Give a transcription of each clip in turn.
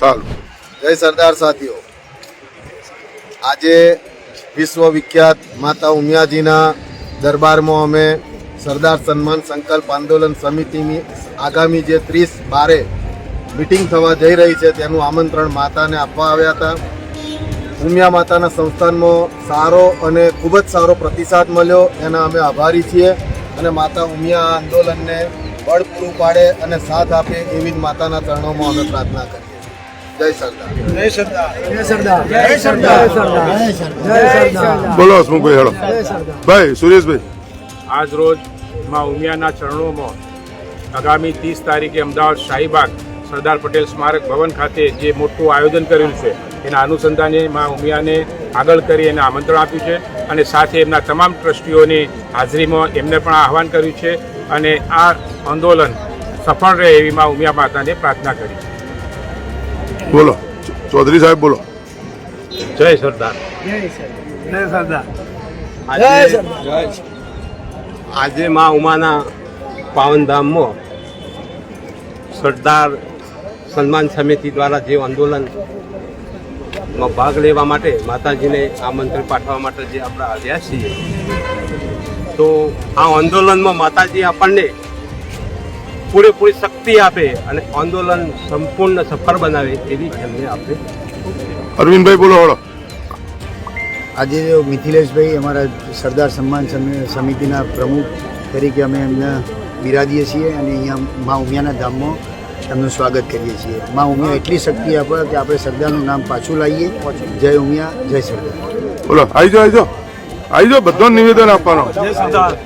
ચાલો. જય સરદાર સાથીઓ. આજે વિશ્વ વિખ્યાત માતા ઉમિયાજીના દરબારમાં અમે સરદાર સન્માન સંકલ્પ આંદોલન સમિતિની આગામી જે ત્રીસ બારે મિટિંગ થવા જઈ રહી છે, તેનું આમંત્રણ માતાને આપવા આવ્યા હતા. ઉમિયા માતાના સંસ્થાનમાં સારો અને ખૂબ જ સારો પ્રતિસાદ મળ્યો. એના અમે આભારી છીએ અને માતા ઉમિયા આંદોલનને બળ પૂરું પાડે અને સાથ આપે એવી જ માતાના ચરણોમાં અમે પ્રાર્થના જય સરદાર. બોલો હસમુખભાઈ હેડો. ભાઈ સુરેશભાઈ. આજ રોજમાં ઉમિયાના ચરણોમાં આગામી ત્રીસ તારીખે અમદાવાદ શાહીબાગ સરદાર પટેલ સ્મારક ભવન ખાતે જે મોટું આયોજન કર્યું છે એના અનુસંધાને માં ઉમિયાને આગળ કરી એને આમંત્રણ આપ્યું છે અને સાથે એમના તમામ ટ્રસ્ટીઓની હાજરીમાં એમને પણ આહવાન કર્યું છે અને આ આંદોલન સફળ રહે એવી માં ઉમિયા માતાને પ્રાર્થના કરી છે. બોલો. ચૌધરી સાહેબ બોલો. જય સરદાર. જય સરદાર. આજે મા ઉમાના પાવનધામમાં સરદાર સન્માન સમિતિ દ્વારા જે આંદોલનમાં ભાગ લેવા માટે માતાજીને આમંત્રણ પાઠવા માટે જે આપણે આવ્યા છીએ તો આ આંદોલનમાં માતાજી આપણને પૂરેપૂરી શક્તિ આપે અને આંદોલન સંપૂર્ણ સફળ બનાવે એવી એમને આપણે અરવિંદભાઈ બોલો હળો. આજે મિથિલેશભાઈ અમારા સરદાર સન્માન સમિ- સમિતિના પ્રમુખ તરીકે અમે એમને બિરાદીએ છીએ અને અહીંયા મા ઉમિયાના ધામમાં એમનું સ્વાગત કરીએ છીએ. મા ઉમિયા એટલી શક્તિ આપે કે આપણે સરદારનું નામ પાછું લાવીએ. જય ઉમિયા જય સરદાર. બોલો આવી જાઓ આવી જાઓ. આવી જાઓ બધો નિવેદન આપવાનો. જય સરદાર.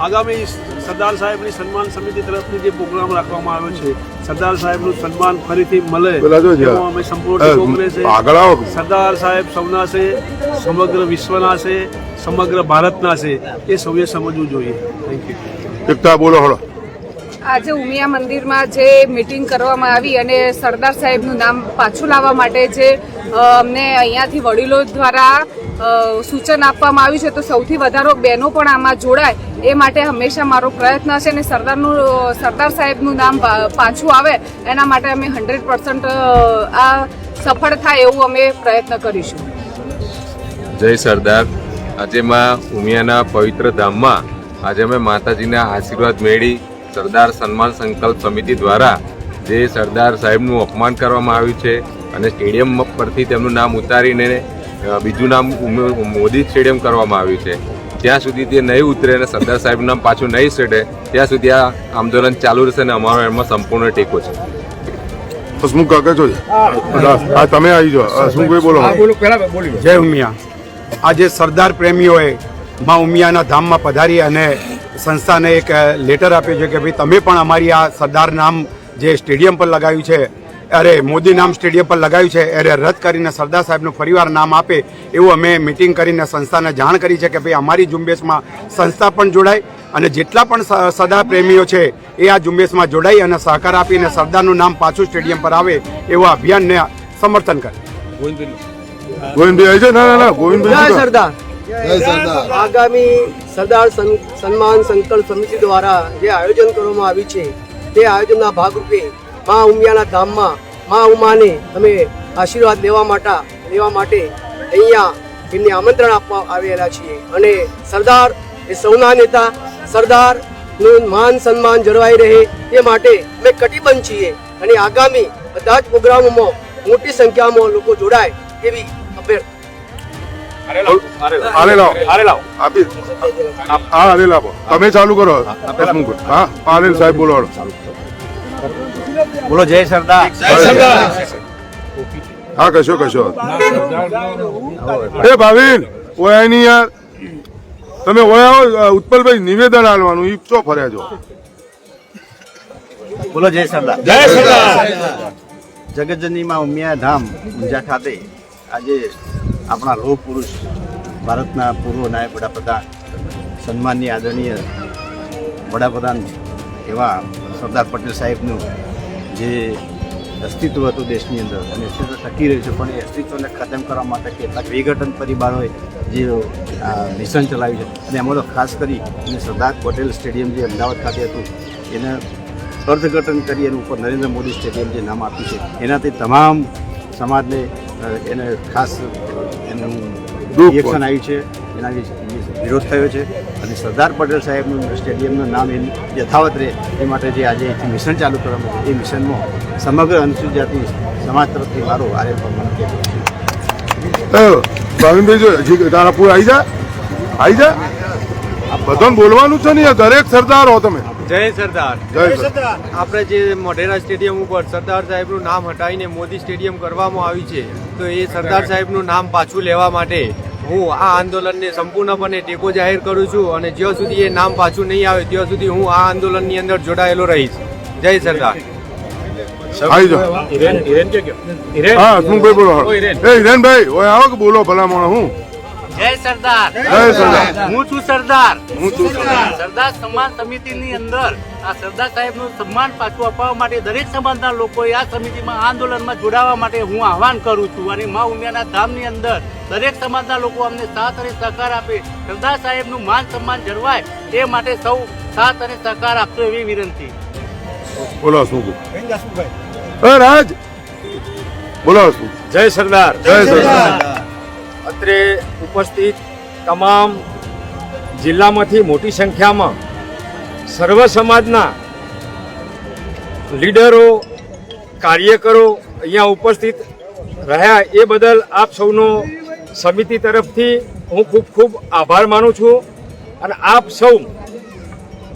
આગામી સરદાર સાહેબની સન્માન સમિતિ તરફથી જે પ્રોગ્રામ રાખવામાં આવ્યો છે સરદાર સાહેબનું સન્માન ફરીથી મળે અમે સંપૂર્ણ કોંગ્રેસે સરદાર સાહેબ સૌના છે સમગ્ર વિશ્વના છે સમગ્ર ભારતના છે એ સૌએ સમજવું જોઈએ. થેન્ક યુ એકતા બોલો હેડો આજે ઉમિયા મંદિરમાં જે મિટિંગ કરવામાં આવી અને સરદાર સાહેબનું નામ પાછું લાવવા માટે જે અમને અહીંયાથી વડીલો દ્વારા સૂચન આપવામાં આવ્યું છે તો સૌથી વધારો બહેનો પણ આમાં જોડાય એ માટે હંમેશા મારો પ્રયત્ન છે અને સરદારનું સરદાર સાહેબનું નામ પાછું આવે એના માટે અમે હંડ્રેડ પર્સન્ટ આ સફળ થાય એવું અમે પ્રયત્ન કરીશું. જય સરદાર. આજે માં ઉમિયાના પવિત્ર ધામમાં આજે અમે માતાજીના આશીર્વાદ મેળવી સરદાર સન્માન સંકલ્પ સમિતિ દ્વારા જે સરદાર સાહેબનું અપમાન કરવામાં આવ્યું છે અને સ્ટેડિયમ પરથી તેમનું નામ ઉતારીને બીજું નામ મોદી સ્ટેડિયમ કરવામાં આવ્યું છે. ત્યાં સુધી તે નહીં ઉતરે અને સરદાર સાહેબનું નામ પાછું નહીં ચડે ત્યાં સુધી આ આંદોલન ચાલુ રહેશે અને અમારો એમાં સંપૂર્ણ ટેકો છે. હસમુખ કાકા છો હા તમે આવી જાઓ. હસમુખભાઈ બોલો? જય ઉમિયા. આજે સરદાર પ્રેમીઓએ મા ઉમિયાના ધામમાં પધારી અને સંસ્થાને એક લેટર આપ્યો છે કે ભાઈ તમે પણ અમારી આ સરદાર નામ જે સ્ટેડિયમ પર લગાવ્યું છે અરે મોદી નામ સ્ટેડિયમ પર લગાવ્યું છે અરે રદ કરીને સરદાર સાહેબનું ફરીવાર નામ આપે એવું અમે મિટિંગ કરીને સંસ્થાને જાણ કરી છે કે ભાઈ અમારી ઝુંબેશમાં સંસ્થા પણ જોડાય અને જેટલા પણ સરદાર પ્રેમીઓ છે એ આ ઝુંબેશમાં જોડાઈ અને સહકાર આપીને સરદારનું નામ પાછું સ્ટેડિયમ પર આવે એવા અભિયાનને સમર્થન કરે. ગોવિંદભાઈ. ગોવિંદ ના ના ના ગોવિંદભાઈ સરદાર. આગામી સરદાર સન- સન્માન સંકલ્પ સમિતિ દ્વારા જે આયોજન કરવામાં આવ્યું છે તે આયોજનના ભાગરૂપે મા ઉમિયાના ધામમાં મા ઉમાને અમે આશીર્વાદ લેવા માટે લેવા માટે અહીંયા એમને આમંત્રણ આપવા આવેલા છીએ. અને સરદાર એ સૌના નેતા સરદારનું માન સન્માન જળવાઈ રહે તે માટે અમે કટિબદ્ધ છીએ. અને આગામી બધા જ પ્રોગ્રામોમાં મોટી સંખ્યામાં લોકો જોડાય એવી અભ્યર્થના આલે લાવો આપી હા આલે લાવો તમે ચાલુ કરો. હા આલે સાહેબ બોલો બોલો જય સરદાર. હા કશો કશો. એ ભાવિન ઓયા નહીં યાર તમે ઓયા ઉત્પલભાઈ નિવેદન આલવાનું ઈ ચો ફર્યા છો. બોલો જય સરદાર. જય સરદાર. જગતજનીમાં ઉમિયા ધામ ઊંઝા ખાતે આજે આપણા લોહ પુરુષ ભારતના પૂર્વ નાયબ વડાપ્રધાન, સન્માનની આદરણીય વડાપ્રધાન એવા સરદાર પટેલ સાહેબનું જે અસ્તિત્વ હતું દેશની અંદર અને અસ્તિત્વ ટકી રહ્યું છે, પણ એ અસ્તિત્વને ખતમ કરવા માટે કેટલાક વિઘટન પરિવારોએ જે મિશન ચલાવ્યું છે. અને એમાં તો ખાસ કરી સરદાર પટેલ સ્ટેડિયમ જે અમદાવાદ ખાતે હતું, એને અર્થઘટન કરી એનું ઉપર નરેન્દ્ર મોદી સ્ટેડિયમ જે નામ આપ્યું છે, એનાથી તમામ સમાજને એને ખાસ એને દુઃખ રિએક્શન આવ્યું છે. એના વિશે વિરોધ થયો છે. અને સરદાર પટેલ સાહેબનું સ્ટેડિયમનું નામ એ યથાવત રહે એ માટે જે આજે અહીંથી મિશન ચાલુ કરવામાં આવ્યું, એ મિશનમાં સમગ્ર અનુસૂચિત જાતિ સમાજ તરફથી મારો આર્ય ભાવિનભાઈ જો હજી તારા પૂર આવી જા? આવી જા? બધાને બોલવાનું છે ને દરેક સરદાર હો તમે. જય સરદાર. જય સરદાર. આપણે જે મોઢેરા સ્ટેડિયમ ઉપર સરદાર સાહેબનું નામ હટાવીને મોદી સ્ટેડિયમ કરવામાં આવ્યું છે તો એ સરદાર સાહેબનું નામ પાછું લેવા માટે હું આ આંદોલનને સંપૂર્ણપણે ટેકો જાહેર કરું છું અને જ્યાં સુધી એ નામ પાછું નહીં આવે ત્યાં સુધી હું આ આંદોલનની અંદર જોડાયેલો રહીશ. જય સરદાર. આવી હિરેન હિરેન કે હિરેન હા હસમુખભાઈ બોલો? ઓ, હિરેન. એ હિરેનભાઈ ઓય આવો કે બોલો ભલા માણસ હું? જય સરદાર. જય સરદાર. હું છું સરદાર. હું છું સરદાર. સરદાર સન્માન સમિતિની અંદર આ સરદાર સાહેબનું સન્માન પાછું અપાવવા માટે દરેક સમાજના લોકોએ આ સમિતિમાં આંદોલનમાં જોડાવા માટે હું આહવાન કરું છું. અને મા ઉમિયાના ધામની અંદર દરેક સમાજના લોકો અમને સાથ અને સહકાર આપે. સરદાર સાહેબનું માન સન્માન જળવાય એ માટે સૌ સાથ અને સહકાર આપશો એવી વિનંતી. બોલો શું રાજ. બોલો જય સરદાર. જય સરદાર. અત્રે ઉપસ્થિત તમામ જિલ્લામાંથી મોટી સંખ્યામાં સર્વ સમાજના લીડરો, કાર્યકરો અહીંયા ઉપસ્થિત રહ્યા. એ બદલ આપ સૌનો સમિતિ તરફથી હું ખૂબ ખૂબ આભાર માનું છું અને આપ સૌ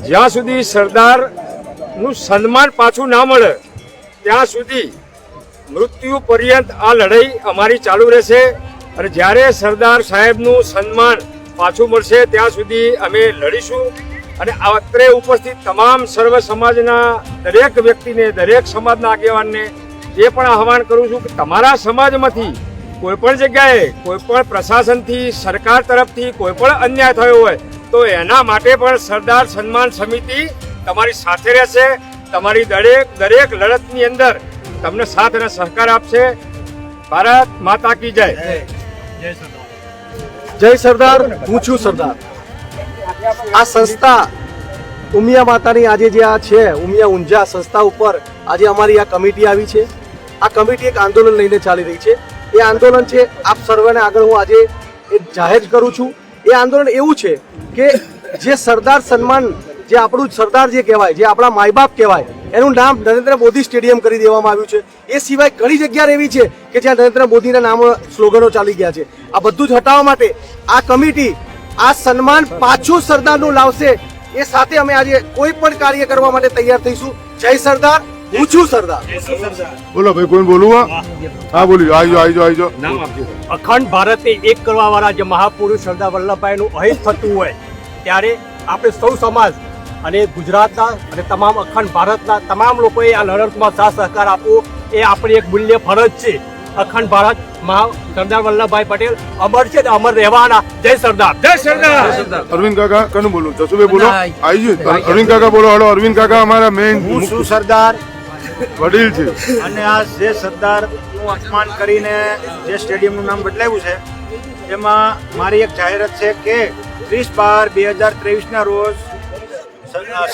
જ્યાં સુધી સરદારનું સન્માન પાછું ના મળે, ત્યાં સુધી મૃત્યુ પર્યંત આ લડાઈ અમારી ચાલુ રહેશે. અને જ્યારે સરદાર સાહેબનું સન્માન પાછું મળશે, ત્યાં સુધી અમે લડીશું. અને અત્રે ઉપસ્થિત તમામ સર્વ સમાજના દરેક વ્યક્તિને, દરેક સમાજના આગેવાનને એ પણ આહવાન કરું છું કે તમારા સમાજમાંથી કોઈ પણ જગ્યાએ, કોઈ પણ પ્રશાસનથી, સરકાર તરફથી કોઈ પણ અન્યાય થયો હોય, તો એના માટે પણ સરદાર સન્માન સમિતિ તમારી સાથે રહેશે. તમારી દરેક દરેક લડતની અંદર તમને સાથ અને સહકાર આપશે. ભારત માતા કી જય. જય સરદાર. હું છું સરદાર. આ સંસ્થા ઉમિયા માતાની આજે જે આ છે, ઉમિયા ઊંઝા સંસ્થા ઉપર આજે અમારી આ કમિટી આવી છે. આ કમિટી એક આંદોલન લઈને ચાલી રહી છે. એ આંદોલન છે, આપ સર્વેને આગળ હું આજે એ જાહેર કરું છું. એ આંદોલન એવું છે કે જે સરદાર સન્માન, જે આપણું સરદાર જે કહેવાય, જે આપણા માય બાપ કહેવાય એનું નામ નરેન્દ્ર મોદી સ્ટેડિયમ કરી દેવામાં આવ્યું છે. એ સિવાય ઘણી જગ્યા એવી છે કે જ્યાં નરેન્દ્ર મોદીના નામ સ્લોગનો ચાલી ગયા છે. આ બધું જ હટાવવા માટે આ કમિટી આ સન્માન પાછું સરદારનું લાવશે એ સાથે અમે આજે કોઈ પણ કાર્ય કરવા માટે તૈયાર થઈશું. જય સરદાર હું છું સરદાર. બોલો ભાઈ કોઈ બોલું હા? હા બોલી આવજો આવજો આવી જાઓ આવી જાઓ નામ આપજો અખંડ ભારતને એક કરવા વાળા જે મહાપુરુષ સરદાર વલ્લભભાઈનું અહિત થતું હોય ત્યારે આપણે સૌ સમાજ અને ગુજરાતના અને તમામ અખંડ ભારતના તમામ લોકોએ આ લડતમાં સાથ સહકાર આપવો એ આપણી એક મૂલ્ય ફરજ છે. અખંડ ભારત મહા સરદાર વલ્લભભાઈ પટેલ અમર છે ને અમર રહેવાના. જય સરદાર. જય સરદાર. અરવિંદ કાકા કનું બોલું? જસુભાઈ બોલો. આવી ગયું? અરવિંદ કાકા બોલો. હલો અરવિંદ કાકા અમારા મેઇન હું શું સરદાર. વડીલ છે. અને આ જે સરદારનું અપમાન કરીને જે સ્ટેડિયમનું નામ બદલાવ્યું છે એમાં મારી એક જાહેરાત છે કે ત્રીસ બાર બે હજાર ત્રેવીસના રોજ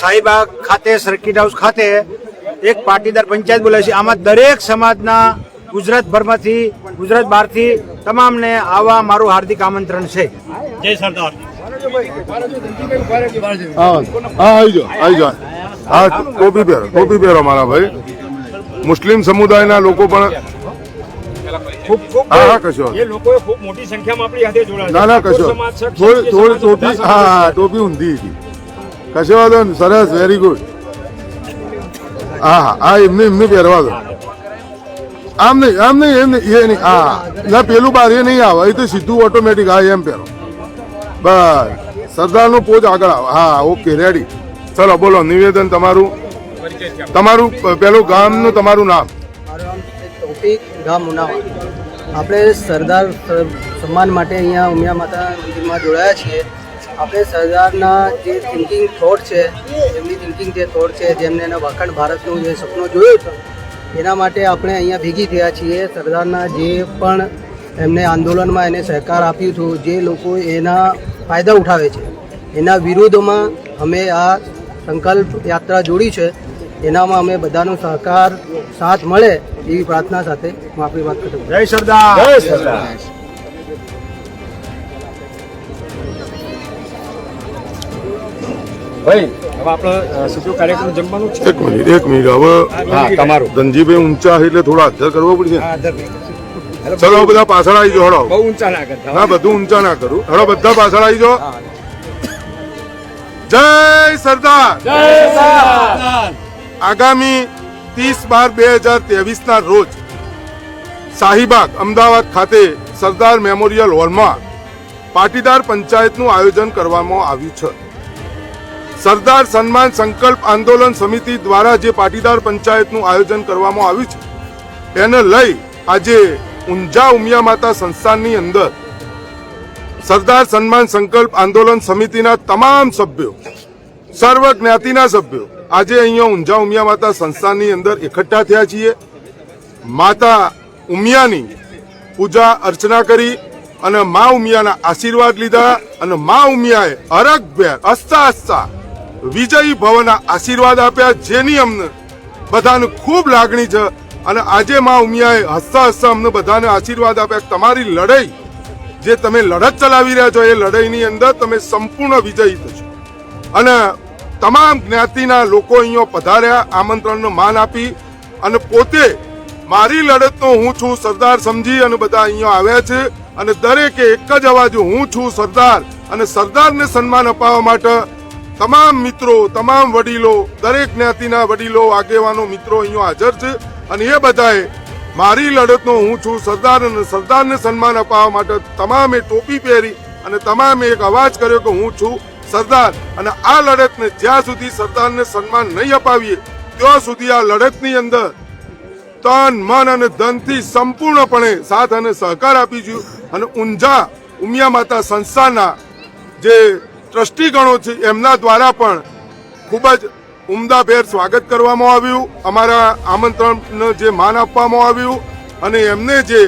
શાહીબાગ ખાતે સર્કિટ હાઉસ ખાતે એક પાટીદાર પંચાયત બોલાવી છે. આમાં દરેક સમાજના ગુજરાતભરમાંથી ગુજરાત બહારથી તમામને આવા મારું હાર્દિક આમંત્રણ છે. જય સરદાર. હા આવી જાઓ આવી જાઓ. હા ટોપી પહેરો ટોપી પહેરો મારા ભાઈ. મુસ્લિમ સમુદાયના લોકો પણ ખૂબ ખૂબ હા કશો એ લોકોએ ખૂબ મોટી સંખ્યામાં આપણી સાથે જોડાયા ના ના કશો થોડી થોડી ટોપી હા હા ટોપી ઊંધી હતી. કશો વાંધો નહીં. સરસ વેરી ગુડ હા હા એમને એમને પહેરવા દો. આમ નહીં આમ નહીં, એમ નહીં, એ નહીં હા ના, પેલું બાર એ નહીં આવે, એ તો સીધું ઓટોમેટિક હા એમ પહેરો. બસ. સરદારનો પોજ આગળ આવે. હા, ઓકે રેડી ચલો, બોલો, નિવેદન તમારું? તમારું પેલું ગામનું તમારું નામ? મારું નામ ગામ ઉનાવા આપણે સરદાર સન્માન માટે અહીંયા ઉમિયા માતા મંદિરમાં જોડાયા છીએ. આપણે સરદારના જે થિંકિંગ થોટ છે એમની થિંકિંગ જે થોટ છે જેમને એના અખંડ ભારતનું જે સપનું જોયું છે એના માટે આપણે અહીંયા ભેગી થયા છીએ. સરદારના જે પણ એમને આંદોલનમાં એને સહકાર આપ્યું હતું જે લોકો એના ફાયદા ઉઠાવે છે એના વિરુદ્ધમાં અમે આ સંકલ્પ યાત્રા જોડી છે. એનામાં અમે બધાનો સહકાર સાથ મળે એવી પ્રાર્થના સાથે હું આપણી વાત કરું જય સરદાર. જય સરદાર. એક મિનિટ એક મિનિટ. હવે તમારું. ધનજીભાઈ ઊંચા એટલે થોડા અધર કરવો પડશે. ચલો બધા પાછળ આવી જાઓ હળો બહુ ઊંચા ના કરતા ના બધું ઊંચા ના કરું. હળો બધા પાછળ આવી જાઓ. જય સરદાર. આગામી ત્રીસ બાર બે હજાર ત્રેવીસ ના રોજ શાહીબાગ અમદાવાદ ખાતે સરદાર મેમોરિયલ હોલમાં પાટીદાર પંચાયતનું આયોજન કરવામાં આવ્યું છે. સરદાર સન્માન સંકલ્પ આંદોલન સમિતિ દ્વારા જે પાટીદાર પંચાયતનું આયોજન કરવામાં આવ્યું છે એને લઈ આજે ઊંઝા ઉમિયા માતા સંસ્થાનની અંદર સરદાર સન્માન સંકલ્પ આંદોલન સમિતિના તમામ સભ્યો, સર્વ જ્ઞાતિના સભ્યો આજે અહીંયા ઊંઝા ઉમિયા માતા સંસ્થાનની અંદર એકઠા થયા છીએ. માતા ઉમિયાની પૂજા અર્ચના કરી અને મા ઉમિયાના આશીર્વાદ લીધા અને મા ઉમિયાએ અરગભેર હસતા હસતા વિજયી ભવના આશીર્વાદ આપ્યા જેની અમને બધાને ખૂબ લાગણી છે અને આજે મા ઉમિયાએ હસતા હસતા અમને બધાને આશીર્વાદ આપ્યા તમારી લડાઈ જે તમે લડત ચલાવી રહ્યા છો, એ લડાઈની અંદર તમે સંપૂર્ણ વિજયી થશો અને તમામ જ્ઞાતિના લોકો અહીંયા પધાર્યા, આમંત્રણનો માન આપી અને પોતે મારી લડતનો હું છું સરદાર સમજી અને બધા અહીંયા આવ્યા છે અને દરેકે એક જ અવાજ હું છું સરદાર અને સરદારને સન્માન અપાવવા માટે તમામ મિત્રો, તમામ વડીલો, દરેક જ્ઞાતિના વડીલો, આગેવાનો, મિત્રો અહીંયા હાજર છે અને એ બધાએ મારી લડતનો હું છું સરદાર અને સરદારને સન્માન અપાવવા માટે તમામે ટોપી પહેરી અને તમામે એક અવાજ કર્યો કે હું છું સરદાર. અને આ લડતને જ્યાં સુધી સરદારને સન્માન નહીં અપાવીએ, ત્યાં સુધી આ લડતની અંદર તન, મન અને ધનથી સંપૂર્ણપણે સાથ અને સહકાર આપીશું. અને ઊંઝા ઉમિયા માતા સંસ્થાના જે ટ્રસ્ટીગણો છે, એમના દ્વારા પણ ખૂબ જ ઉમદાભેર સ્વાગત કરવામાં આવ્યું. અમારા આમંત્રણને જે માન આપવામાં આવ્યું અને એમને જે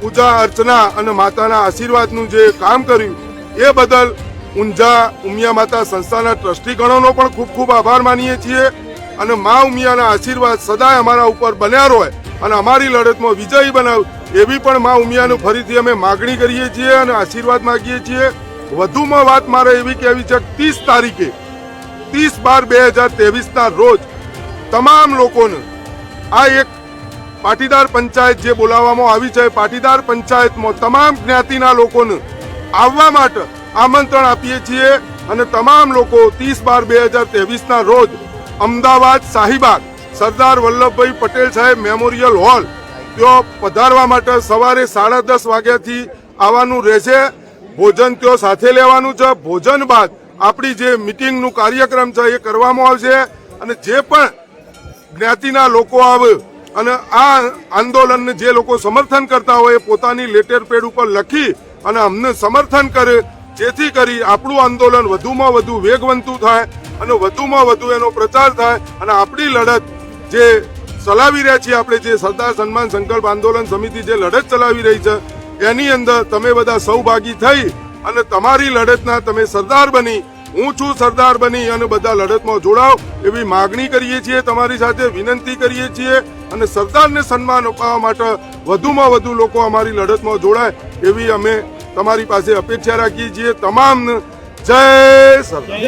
પૂજા અર્ચના અને માતાના આશીર્વાદનું જે કામ કર્યું, એ બદલ ઊંઝા ઉમિયા માતા સંસ્થાના ટ્રસ્ટીગણોનો પણ ખૂબ ખૂબ આભાર માનીએ છીએ અને મા ઉમિયાના આશીર્વાદ સદાય અમારા ઉપર બન્યા રહે અને અમારી લડતમાં વિજયી બનાવ એવી પણ મા ઉમિયાનું ફરીથી અમે માગણી કરીએ છીએ અને આશીર્વાદ માગીએ છીએ. વધુમાં વાત મારે એવી કહેવી છે, ત્રીસ તારીખે, ત્રીસ બાર બે હજાર ત્રેવીસ ના રોજ તમામ લોકોને આ એક પાટીદાર પંચાયત જે બોલાવવામાં આવી છે પાટીદાર પંચાયતમાં તમામ જ્ઞાતિના લોકોને આવવા માટે આમંત્રણ આપીએ છીએ અને તમામ લોકો ત્રીસ બાર બે હજાર ત્રેવીસ ના રોજ અમદાવાદ શાહીબાગ સરદાર વલ્લભભાઈ પટેલ સાહેબ મેમોરિયલ હોલ ત્યાં પધારવા માટે સવારે સાડા દસ વાગ્યાથી આવવાનું રહેશે. ભોજન તેઓ સાથે લેવાનું છે. ભોજન બાદ આપણી જે મિટિંગનું કાર્યક્રમ છે એ કરવામાં આવશે અને જે પણ જ્ઞાતિના લોકો આવે અને આ આંદોલનને જે લોકો સમર્થન કરતા હોય એ પોતાની લેટર પેડ ઉપર લખી અને અમને સમર્થન કરે, જેથી કરી આપણું આંદોલન વધુમાં વધુ વેગવંતું થાય અને વધુમાં વધુ એનો પ્રચાર થાય અને આપણી લડત જે ચલાવી રહ્યા છીએ આપણે જે સરદાર સન્માન સંકલ્પ આંદોલન સમિતિ જે લડત ચલાવી રહી છે એની અંદર તમે બધા સૌભાગી થઈ અને તમારી લડતના તમે સરદાર બની. હું છું સરદાર બની અને બધા લડતમાં જોડાવ એવી માગણી કરીએ છીએ, તમારી સાથે વિનંતી કરીએ છીએ અને સરદારને સન્માન અપાવવા માટે વધુમાં વધુ લોકો અમારી લડતમાં જોડાય એવી અમે તમારી પાસે અપેક્ષા રાખીએ છીએ. તમામ જય સરદાર.